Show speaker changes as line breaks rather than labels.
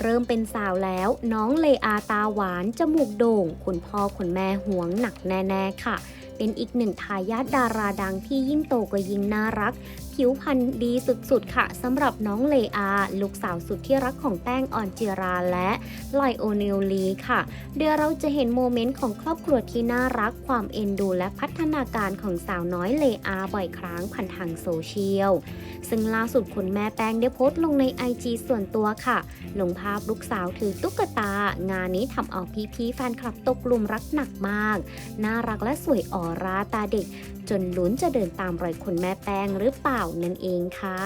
เริ่มเป็นสาวแล้ว น้องเลอาตาหวาน จมูกโด่ง คุณพ่อคุณแม่หวงหนักแน่ๆค่ะ เป็นอีกหนึ่งทายาทดาราดังที่ยิ่งโตก็ยิ่งน่ารัก ผิวพรรณดีสุดๆ ค่ะสำหรับน้องเลอา ลูกสาวสุดที่รักของแป้งออนจิราและไลโอเนลลีค่ะ เดี๋ยวเราจะเห็นโมเมนต์ของครอบครัวที่น่ารักความเอ็นดูและพัฒนาการของสาวน้อยเลอาบ่อยครั้งผ่านทางโซเชียลซึ่งล่าสุดคุณแม่แป้งได้โพสต์ลงใน IG ส่วนตัวค่ะ ลงภาพลูกสาวถือตุ๊กตา งานนี้ทำเอาพี่ๆแฟนคลับตกหลุมรักหนักมาก น่ารักและสวยออร่าตาเด็ก จนลุ้นจะเดินตามรอยคุณแม่แป้งหรือเปล่านั่นเองค่ะ